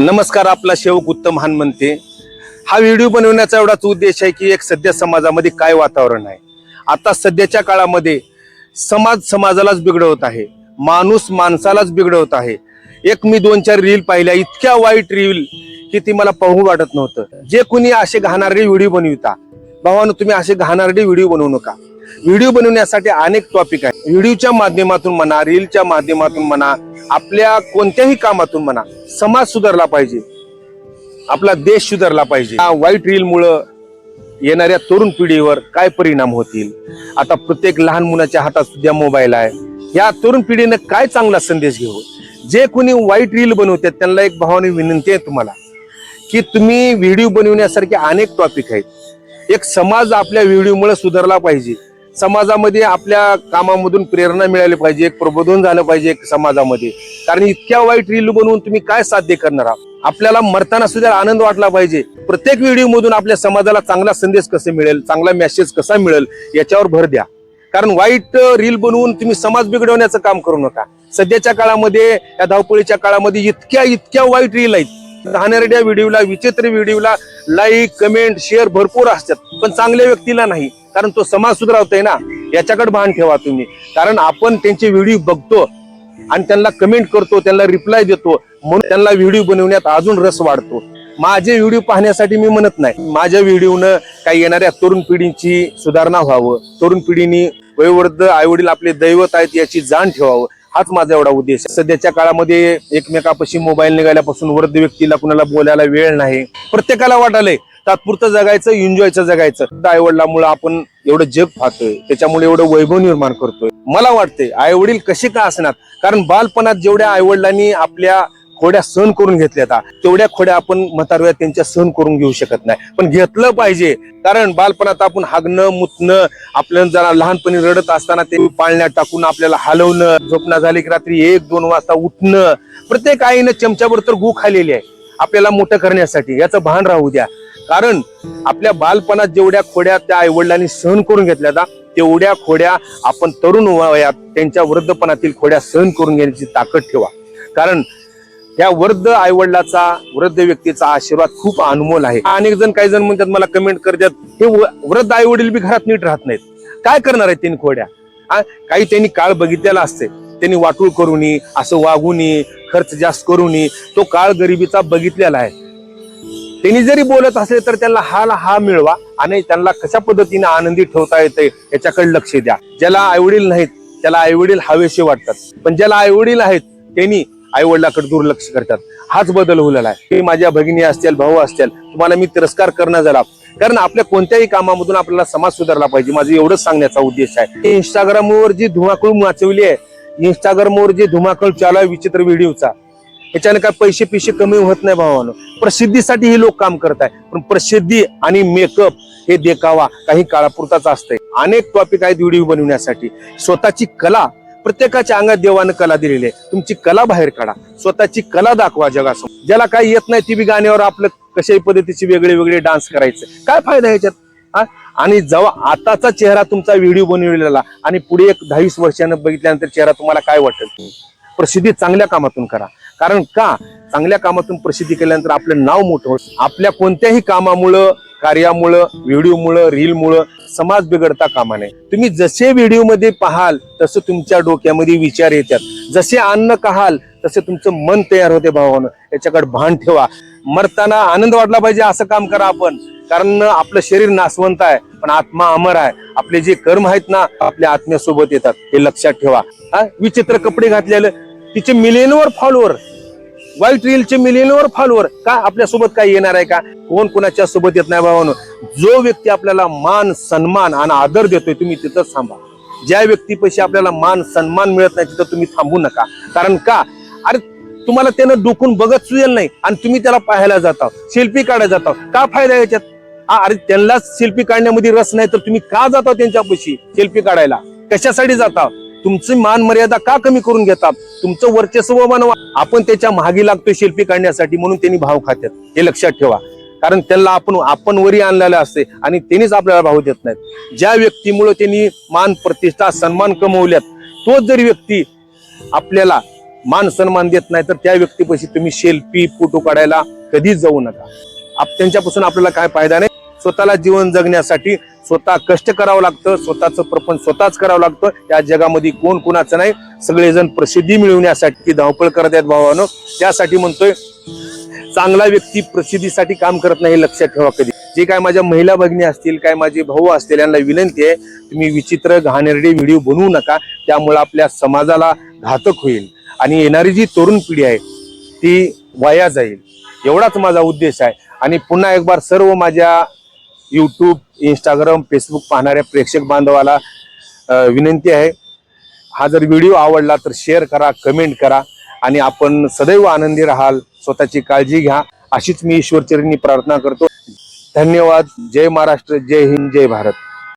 नमस्कार आपला सेवक उत्तम हान म्हणते हा व्हिडिओ बनवण्याचा एवढाच उद्देश आहे की एक सध्या समाजामध्ये काय वातावरण आहे. आता सध्याच्या काळामध्ये समाज समाजालाच बिघडवत आहे. माणूस माणसालाच बिघडवत आहे. एक मी दोन चार रील पाहिल्या इतक्या वाईट रील की ती मला पाहू वाटत नव्हतं. जे कोणी असे घाणारे व्हिडिओ बनविता भावानं तुम्ही असे घाणारडे व्हिडिओ बनवू नका. व्हिडिओ बनवण्यासाठी अनेक टॉपिक आहेत. व्हिडिओच्या माध्यमातून म्हणा रीलच्या माध्यमातून म्हणा आपल्या कोणत्याही कामातून म्हणा समाज सुधारला पाहिजे. आपला देश सुधारला पाहिजे. वाईट रीलमुळं येणाऱ्या तरुण पिढीवर काय परिणाम होतील? आता प्रत्येक लहान मुलाच्या हातात सुद्धा मोबाईल आहे. या तरुण पिढीनं काय चांगला संदेश घेऊ? जे कोणी वाईट रील बनवतात त्यांना एक भावाने विनंती आहे तुम्हाला की तुम्ही व्हिडिओ बनवण्यासारखे अनेक टॉपिक आहेत. एक समाज आपल्या व्हिडिओमुळे सुधारला पाहिजे. समाजामध्ये आपल्या कामामधून प्रेरणा मिळाली पाहिजे एक प्रबोधन झालं पाहिजे एक समाजामध्ये. कारण इतक्या वाईट रील बनवून तुम्ही काय साध्य करणार आहात? आपल्याला मरताना सुद्धा आनंद वाटला पाहिजे. प्रत्येक व्हिडिओ मधून आपल्या समाजाला चांगला संदेश कसा मिळेल चांगला मेसेज कसा मिळेल याच्यावर भर द्या. कारण वाईट रील बनवून तुम्ही समाज बिघडवण्याचं काम करू नका. सध्याच्या काळामध्ये या धावपळीच्या काळामध्ये इतक्या इतक्या वाईट रील आहेत. घाणेरड्या व्हिडिओला विचित्र व्हिडिओला लाईक कमेंट शेअर भरपूर असतात. पण चांगल्या व्यक्तीला नाही. कारण तो समाज सुधारवतोय ना याच्याकडे भान ठेवा तुम्ही. कारण आपण त्यांचे व्हिडिओ बघतो आणि त्यांना कमेंट करतो त्यांना रिप्लाय देतो म्हणून त्यांना व्हिडिओ बनवण्यात अजून रस वाढतो. माझे व्हिडिओ पाहण्यासाठी मी म्हणत नाही. माझ्या व्हिडिओनं काही येणाऱ्या तरुण पिढीची सुधारणा व्हावं. तरुण पिढीनी वयोवृद्ध आईवडील आपले दैवत आहेत याची जाण ठेवावं. हाच माझा एवढा उद्देश सध्याच्या काळामध्ये एकमेकापाशी मोबाईल निघाल्यापासून वृद्ध व्यक्तीला कुणाला बोलायला वेळ नाही. प्रत्येकाला वाटायलंय तात्पुरतं जगायचं एन्जॉयचं जगायचं. आई वडिलांमुळे आपण एवढं जग पाहतोय. त्याच्यामुळे एवढं वैभव निर्माण करतोय. मला वाटतंय आई वडील कसे का असणार? कारण बालपणात जेवढ्या आई वडिलांनी आपल्या खोड्या सहन करून घेतल्या तेवढ्या खोड्या आपण म्हातारव्या त्यांच्या सहन करून घेऊ शकत नाही. पण घेतलं पाहिजे. कारण बालपणात आपण हागणं मुतणं आपल्याला जरा लहानपणी रडत असताना ते पाळण्यात टाकून आपल्याला हलवणं झोपणं झाली की रात्री एक दोन वाजता उठणं प्रत्येक आईनं चमच्यावर तर गू खालेली आहे. आपल्याला मोठं करण्यासाठी याचं भान राहू द्या. कारण आपल्या बालपणात जेवढ्या खोड्या त्या आईवडिलांनी सहन करून घेतल्या ना तेवढ्या खोड्या आपण तरुण वयात त्यांच्या वृद्धपणातील खोड्या सहन करून घेण्याची ताकद ठेवा. कारण त्या वृद्ध आईवडिलाचा वृद्ध व्यक्तीचा आशीर्वाद खूप अनमोल आहे. अनेक जण काही जण म्हणतात मला कमेंट करतात. हे वृद्ध आईवडील बी घरात नीट राहत नाहीत. काय करणार आहेत त्यांनी खोड्या? काही त्यांनी काळ बघितलेला असते. त्यांनी वाटूळ करू नये असं वागूनी खर्च जास्त करू नये तो काळ गरिबीचा बघितलेला आहे. त्यांनी जरी बोलत असले तर त्यांना हा हा मिळवा आणि त्यांना कशा पद्धतीने आनंदी ठेवता येते याच्याकडे लक्ष द्या. ज्याला आईवडील नाहीत त्याला आईवडील हवेसे वाटतात. पण ज्याला आईवडील आहेत त्यांनी आईवडिलाकडे दुर्लक्ष करतात. हाच बदल होलेला आहे. हे माझ्या भगिनी असतील भाऊ असतील तुम्हाला मी तिरस्कार करणं झाला. कारण आपल्या कोणत्याही कामामधून आपल्याला समाज सुधारला पाहिजे. माझं एवढंच सांगण्याचा उद्देश आहे. इंस्टाग्रामवर जी धुमाकूळ वाचवली आहे इंस्टाग्रामवर जे धुमाकूळ चालू आहे विचित्र व्हिडिओचा याच्याने काय पैसे पिशे कमी होत नाही भावानं. प्रसिद्धीसाठी हे लोक काम करत आहे पण प्रसिद्धी आणि मेकअप हे देखावा काही काळापुरताच असतंय. अनेक टॉपिक आहेत व्हिडिओ बनवण्यासाठी. स्वतःची कला प्रत्येकाच्या अंगात देवानं कला दिलेली आहे. तुमची कला बाहेर काढा. स्वतःची कला दाखवा जगासमोर. ज्याला काही येत नाही ती बी गाण्यावर आपलं कशाही पद्धतीचे वेगळे वेगळे डान्स करायचं. काय फायदा ह्याच्यात? हा? आणि जेव्हा आताचा चेहरा तुमचा व्हिडिओ बनवलेला आणि पुढे एक दहावीस वर्षानं बघितल्यानंतर चेहरा तुम्हाला काय वाटेल? प्रसिद्धी चांगल्या कामातून करा. कारण का? चांगल्या कामातून प्रसिद्धी केल्यानंतर आपलं नाव मोठं होतं आपल्या कोणत्याही कामामुळं कार्यामुळं व्हिडिओमुळं रीलमुळं समाज बिघडता कामा नये. तुम्ही जसे व्हिडिओमध्ये पाहाल तसं तुमच्या डोक्यामध्ये विचार येतात. जसे अन्न कहाल तसे तुमचं मन तयार होते भावानं. याच्याकडे भान ठेवा. मरताना आनंद वाटला पाहिजे असं काम करा आपण. कारण आपलं शरीर नासवंत आहे पण आत्मा अमर आहे. आपले जे कर्म आहेत ना आपल्या आत्म्यासोबत येतात. हे लक्षात ठेवा. हा? विचित्र कपडे घातलेलं. तिचे मिलियनवर फॉलोअर वाईट रीलचे मिलियनवर फॉलोअर का आपल्यासोबत काय येणार आहे का? कोण कोणाच्या सोबत येत नाही भावानो? जो व्यक्ती आपल्याला मान सन्मान आणि आदर देतोय तुम्ही तिथंच थांबा. ज्या व्यक्तीपाशी आपल्याला मान सन्मान मिळत नाही तिथं तुम्ही थांबू नका. कारण का? अरे तुम्हाला त्यानं डोकून बघत सुचेल नाही आणि तुम्ही त्याला पाहायला जाता. सेल्फी काढायला जाता. का फायदा आहे याच्यात? आ, अरे त्यांना सेल्फी काढण्यामध्ये रस नाही तर तुम्ही का जाता त्यांच्यापाशी सेल्फी काढायला? कशासाठी जाता? तुमची मान मर्यादा का कमी करून घेतात? तुमचं वर्चस्व बनवा. आपण त्याच्यामागे लागतोय शिल्पी काढण्यासाठी म्हणून त्यांनी भाव खात्यात. हे लक्षात ठेवा. कारण त्यांना आपण आपण वरी आणलेलं असते आणि त्यांनीच आपल्याला भाव देत नाहीत. ज्या व्यक्तीमुळे त्यांनी मान प्रतिष्ठा सन्मान कमवल्यात तोच जरी व्यक्ती आपल्याला मान सन्मान देत नाही तर त्या व्यक्तीपाशी तुम्ही शेल्फी फोटो काढायला कधीच जाऊ नका. आप- त्यांच्यापासून आपल्याला काय फायदा नाही? स्वतःला जीवन जगण्यासाठी स्वतः कष्ट करावं लागतं स्वतःचं प्रपंच स्वतःच करावं लागतं. या जगामध्ये कोण कुणाचं नाही. सगळेजण प्रसिद्धी मिळवण्यासाठी धावपळ करत आहेत भावानं. त्यासाठी म्हणतोय चांगला व्यक्ती प्रसिद्धीसाठी काम करत नाही लक्षात ठेवा कधी. जे काय माझ्या महिला भगिनी असतील काय माझे भाऊ असतील यांना विनंती आहे तुम्ही विचित्र घाणेरडे व्हिडिओ बनवू नका. त्यामुळे आपल्या समाजाला घातक होईल. आणि येणारी जी तरुण पिढी आहे ती वाया जाईल. एवढाच माझा उद्देश आहे. आणि पुन्हा एक बार सर्व माझ्या यूट्यूब इंस्टाग्राम फेसबुक पाहणाऱ्या प्रेक्षक बांधवाला विनंती आहे. हा जर व्हिडिओ आवडला तर शेअर करा कमेंट करा आणि आपण सदैव आनंदी राहाल. स्वतःची काळजी घ्या. अशीच मी ईश्वरचरणी प्रार्थना करतो. धन्यवाद. जय महाराष्ट्र. जय हिंद. जय भारत.